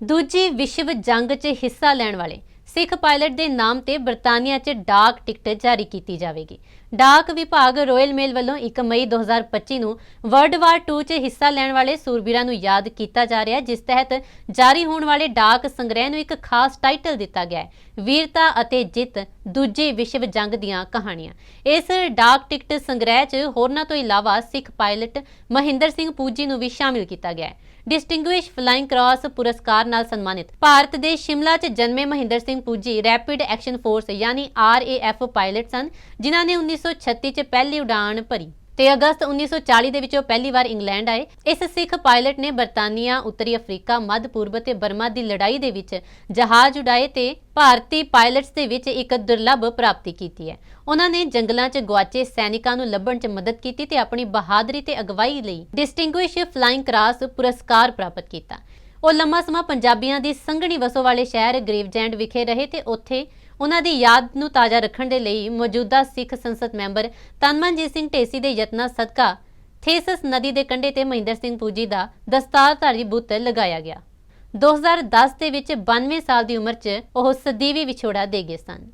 ਦੂਜੀ ਵਿਸ਼ਵ ਜੰਗ 'ਚ ਹਿੱਸਾ ਲੈਣ ਵਾਲੇ ਸਿੱਖ ਪਾਇਲਟ ਦੇ ਨਾਮ ਤੇ ਬਰਤਾਨੀਆ 'ਚ ਡਾਕ ਟਿਕਟ ਜਾਰੀ ਕੀਤੀ ਜਾਵੇਗੀ। ਡਾਕ ਵਿਭਾਗ ਰਾਇਲ ਮੇਲ ਵੱਲੋਂ 1 ਮਈ 2025 ਨੂੰ ਵਰਲਡ ਵਾਰ 2 'ਚ ਹਿੱਸਾ ਲੈਣ ਵਾਲੇ ਸੂਰਬੀਰਾਂ ਨੂੰ ਯਾਦ ਕੀਤਾ ਜਾ ਰਿਹਾ ਹੈ, ਜਿਸ ਤਹਿਤ ਜਾਰੀ ਹੋਣ ਵਾਲੇ ਡਾਕ ਸੰਗ੍ਰਹਿ ਨੂੰ ਇੱਕ ਖਾਸ ਟਾਈਟਲ ਦਿੱਤਾ ਗਿਆ ਹੈ, ਵੀਰਤਾ ਅਤੇ ਜਿੱਤ ਦੂਜੀ ਵਿਸ਼ਵ ਜੰਗ ਦੀਆਂ ਕਹਾਣੀਆਂ। ਇਸ ਡਾਕ ਟਿਕਟ ਸੰਗ੍ਰਹਿ 'ਚ ਹੋਰਨਾਂ ਤੋਂ ਇਲਾਵਾ ਸਿੱਖ ਪਾਇਲਟ ਮਹਿੰਦਰ ਸਿੰਘ ਪੂਜੀ ਨੂੰ ਵੀ ਸ਼ਾਮਿਲ ਕੀਤਾ ਗਿਆ ਹੈ। ਡਿਸਟਿੰਗੁਇਸ਼ ਫਲਾਈਂਗ ਕ੍ਰਾਸ ਪੁਰਸਕਾਰ ਨਾਲ ਸਨਮਾਨਿਤ। ਭਾਰਤ ਦੇ ਸ਼ਿਮਲਾ 'ਚ ਜਨਮੇ Mahinder Singh Pooji rapid action force ਯਾਨੀ ਆਰਏਐਫ ਪਾਇਲਟ ਸਨ, ਜਿਨ੍ਹਾਂ ਨੇ 1936 'ਚ ਪਹਿਲੀ ਉਡਾਨ ਭਰੀ ਤੇ ਅਗਸਤ 1940 ਦੇ ਵਿੱਚ ਉਹ ਪਹਿਲੀ ਵਾਰ ਇੰਗਲੈਂਡ ਆਏ। ਇਸ ਸਿੱਖ ਪਾਇਲਟ ਨੇ ਬਰਤਾਨੀਆ, ਉੱਤਰੀ ਅਫਰੀਕਾ, ਮੱਧ ਪੂਰਬ ਤੇ ਬਰਮਾ ਦੀ ਲੜਾਈ ਦੇ ਵਿੱਚ ਜਹਾਜ਼ ਉਡਾਏ ਤੇ ਭਾਰਤੀ ਪਾਇਲਟਸ ਦੇ ਵਿੱਚ ਇੱਕ ਦੁਰਲੱਭ ਪ੍ਰਾਪਤੀ ਕੀਤੀ ਹੈ। ਉਹਨਾਂ ਨੇ ਜੰਗਲਾਂ 'ਚ ਗਵਾਚੇ ਸੈਨਿਕਾਂ ਨੂੰ ਲੱਭਣ 'ਚ ਮਦਦ ਕੀਤੀ ਤੇ ਆਪਣੀ ਬਹਾਦਰੀ ਤੇ ਅਗਵਾਈ ਲਈ ਡਿਸਟਿੰਗੁਇਸ਼ ਫਲਾਈਂਗ ਕਰਾਸ ਪੁਰਸਕਾਰ ਪ੍ਰਾਪਤ ਕੀਤਾ। ਉਹ ਲੰਮਾ ਸਮਾਂ ਪੰਜਾਬੀਆਂ ਦੀ ਸੰਘਣੀ ਵਸੋਂ ਵਾਲੇ ਸ਼ਹਿਰ ਗ੍ਰੇਵਜੈਂਡ ਵਿਖੇ ਰਹੇ ਤੇ ਉੱਥੇ ਉਹਨਾਂ ਦੀ ਯਾਦ ਨੂੰ ਤਾਜ਼ਾ ਰੱਖਣ ਦੇ ਲਈ ਮੌਜੂਦਾ ਸਿੱਖ ਸੰਸਦ ਮੈਂਬਰ ਤਨਮਨਜੀਤ ਸਿੰਘ ਢੇਸੀ ਦੇ ਯਤਨਾਂ ਸਦਕਾ ਥੇਸਸ ਨਦੀ ਦੇ ਕੰਢੇ ਤੇ ਮਹਿੰਦਰ ਸਿੰਘ ਪੂਜੀ ਦਾ ਦਸਤਾਰਧਾਰੀ ਬੁੱਤ ਲਗਾਇਆ ਗਿਆ। 2010 ਦੇ ਵਿੱਚ 92 ਸਾਲ ਦੀ ਉਮਰ 'ਚ ਉਹ ਸਦੀਵੀ ਵਿਛੋੜਾ ਦੇ ਗਏ ਸਨ।